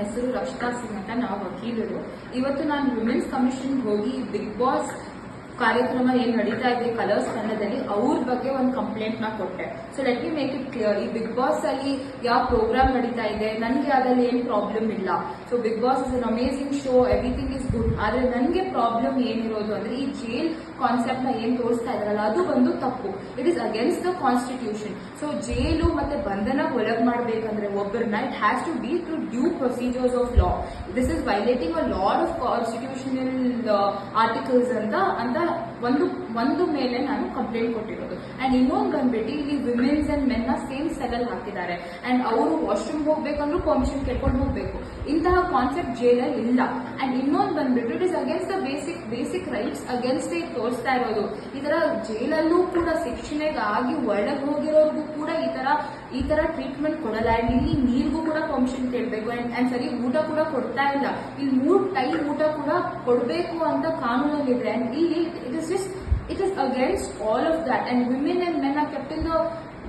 ಹೆಸರು ರಕ್ಷಿತಾ ಸಿಂಗ್ ಅಂತ ನಾವು ವಕೀಲರು. ಇವತ್ತು ನಾನು ವಿಮೆನ್ಸ್ ಕಮಿಷನ್ ಹೋಗಿ ಬಿಗ್ ಬಾಸ್ ಕಾರ್ಯಕ್ರಮ ಏನ್ ನಡೀತಾ ಇದೆ ಕಲರ್ಸ್ ಕನ್ನಡದಲ್ಲಿ, ಅವ್ರ ಬಗ್ಗೆ ಒಂದು ಕಂಪ್ಲೇಂಟ್ನ ಕೊಟ್ಟೆ. So let me make it clear ಈ ಬಿಗ್ ಬಾಸ್ ಅಲ್ಲಿ ಯಾವ ಪ್ರೋಗ್ರಾಮ್ ನಡೀತಾ ಇದೆ, ನನಗೆ ಅದರಲ್ಲಿ ಏನ್ ಪ್ರಾಬ್ಲಮ್ ಇಲ್ಲ. So Bigg Boss is an amazing show everything is good ಆದ್ರೆ ನನಗೆ ಪ್ರಾಬ್ಲಮ್ ಏನಿರೋದು ಅಂದ್ರೆ, ಈ ಜೈಲ್ ಕಾನ್ಸೆಪ್ಟ್ನ ಏನ್ ತೋರಿಸ್ತಾ ಇದಾರಲ್ಲ ಅದು ಒಂದು ತಪ್ಪು. It is against the constitution so jail ಮತ್ತೆ ಬಂಧನ ಒಳಗ್ ಮಾಡ್ಬೇಕಂದ್ರೆ ಒಬ್ಬರನ್ನ night has to be through due procedures of law this is violating a lot of constitutional articles ಅಂತ ಅಂತ ಒಂದು ಒಂದು ಮೇಲೆ ನಾನು ಕಂಪ್ಲೇಂಟ್ ಕೊಟ್ಟಿರೋದು. ಅಂಡ್ ಇನ್ನೊಂದು ಬಂದ್ಬಿಟ್ಟು ಇಲ್ಲಿ ವಿಮೆನ್ಸ್ ಅಂಡ್ ಮೆನ್ನ ಸೇಮ್ ಸೆಲ್ ಅಲ್ಲಿ ಹಾಕಿದ್ದಾರೆ. ಅಂಡ್ ಅವರು ವಾಶ್ರೂಮ್ ಹೋಗ್ಬೇಕಂದ್ರೂ ಪರ್ಮಿಷನ್ ಕೇಳ್ಕೊಂಡು ಹೋಗ್ಬೇಕು. ಇಂತಹ ಕಾನ್ಸೆಪ್ಟ್ ಜೈಲಲ್ಲಿ ಇಲ್ಲ. ಅಂಡ್ ಇನ್ನೊಂದು ಬಂದ್ಬಿಟ್ಟು it is against the basic basic rights against ತೋರಿಸ್ತಾ ಇರೋದು. ಈ ತರ ಜೈಲಲ್ಲೂ ಕೂಡ ಶಿಕ್ಷಣೆಗಾಗಿ ಒಳಗೆ ಹೋಗಿರೋರ್ಗೂ ಕೂಡ ಈ ತರ ಈ ತರ ಟ್ರೀಟ್ಮೆಂಟ್ ಕೊಡಲ್ಲ. ಅಂಡ್ ಇಲ್ಲಿ ನೀರಿಗೂ ಕೂಡ ಪರ್ಮಿಷನ್ ಕೇಳಬೇಕು. ಅಂಡ್ ಅಂಡ್ ಸರಿ, ಊಟ ಕೂಡ ಕೊಡ್ತಾ ಇಲ್ಲ. ಇಲ್ಲಿ ಮೂರು ಟೈಮ್ ಊಟ ಕೂಡ ಕೊಡಬೇಕು ಅಂತ ಕಾನೂನಲ್ಲಿದೆ ಅಂಡ್ ಇಲ್ಲಿ it it just it all of all of women and men are men in the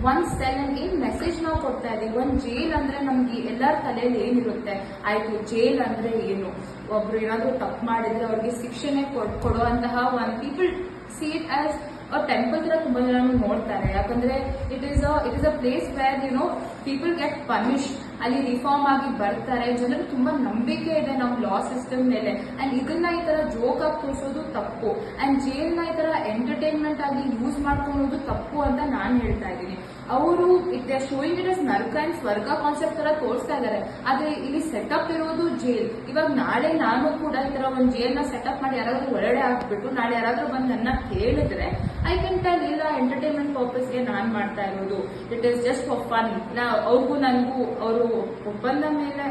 one cell ಏನ್ ಮೆಸೇಜ್ ನಾವು ಕೊಡ್ತಾ ಇದೀವಿ ಒಂದ್ ಜೈಲ್ ಅಂದ್ರೆ ನಮ್ಗೆ ಎಲ್ಲರ ತಲೆಯಲ್ಲಿ ಏನಿರುತ್ತೆ ಆಯ್ತು ಜೈಲ್ ಅಂದ್ರೆ ಏನು? ಒಬ್ರು ಏನಾದರೂ ತಪ್ಪು ಮಾಡಿದ್ರೆ ಅವ್ರಿಗೆ ಶಿಕ್ಷಣೆ ಕೊಡ್- ಕೊಡುವಂತಹ ಒಂದು people see it as a temple ತರ ತುಂಬಾ ಜನ ನೋಡ್ತಾರೆ. ಯಾಕಂದ್ರೆ it is it is a place where you know people get punish ಅಲ್ಲಿ ರಿಫಾರ್ಮ್ ಆಗಿ ಬರ್ತಾರೆ. ಜನರು ತುಂಬಾ ನಂಬಿಕೆ ಇದೆ ನಮ್ಮ ಲಾ ಸಿಸ್ಟಮ್ ಮೇಲೆ. ಅಂಡ್ ಇದನ್ನ ಈ ತರ ಜೋಕ್ ಆಗಿ ತೋರಿಸೋದು ತಪ್ಪು. ಅಂಡ್ ಜೈಲ್ನ ಈ ತರ ಎಂಟರ್ಟೈನ್ಮೆಂಟ್ ಆಗಿ ಯೂಸ್ ಮಾಡ್ಕೊಳ್ಳೋದು ತಪ್ಪು ಅಂತ ನಾನು ಹೇಳ್ತಾ ಇದ್ದೀನಿ. ಅವರು ಇಟ್ ಶೋಯಿಂಗ್ ಇಟ್ ಅಸ್ ನರ್ಕ ಅಂಡ್ ಸ್ವರ್ಗ ಕಾನ್ಸೆಪ್ಟ್ ತರ ತೋರಿಸ್ತಾ ಇದ್ದಾರೆ ಆದ್ರೆ ಇಲ್ಲಿ ಸೆಟಪ್ ಇರೋದು ಜೈಲ್. ಇವಾಗ ನಾಳೆ ನಾನು ಕೂಡ ಈ ತರ ಒಂದು ಜೈಲ್ನ ಸೆಟಪ್ ಮಾಡಿ ಯಾರಾದ್ರೂ ಒಳಗಡೆ ಹಾಕ್ಬಿಟ್ಟು ನಾಳೆ ಯಾರಾದ್ರೂ ಬಂದು ನನ್ನ ಕೇಳಿದ್ರೆ ಐ ಕ್ಯಾನ್ ಟೆಲ್ ಇಲ್ಲ ಎಂಟರ್ಟೈನ್ಮೆಂಟ್ ಪರ್ಪಸ್ಗೆ ನಾನ್ ಮಾಡ್ತಾ ಇರೋದು. It is just for fun ನಾ, ಅವ್ರಿಗೂ ನನಗೂ ಅವರು ಒಪ್ಪಂದ ಮೇಲೆ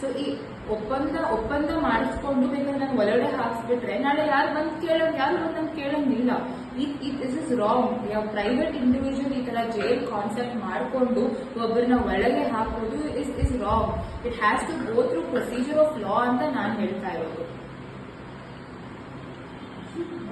ಸೊ ಈ ಒಪ್ಪಂದ ಒಪ್ಪಂದ ಮಾಡಿಸ್ಕೊಂಡು ಬೇಕಾದ್ರೆ ನಾನು ಒಳಗಡೆ ಹಾಕ್ಸ್ಬಿಟ್ರೆ, ನಾಳೆ ಯಾರು ಬಂದು ಕೇಳೋ ಯಾರು ಬಂದು ನಂಗೆ ಕೇಳಂಗಿಲ್ಲ ದಿಸ್ ಇಸ್ ರಾಂಗ್ ಯಾವ ಪ್ರೈವೇಟ್ ಇಂಡಿವಿಜುವಲ್ ಈ ತರ ಜೈಲ್ ಕಾನ್ಸೆಪ್ಟ್ ಮಾಡಿಕೊಂಡು ಒಬ್ಬರನ್ನ ಒಳಗೆ ಹಾಕೋದು is is wrong it has to go through procedure of law ಅಂತ ನಾನು ಹೇಳ್ತಾ ಇರೋದು.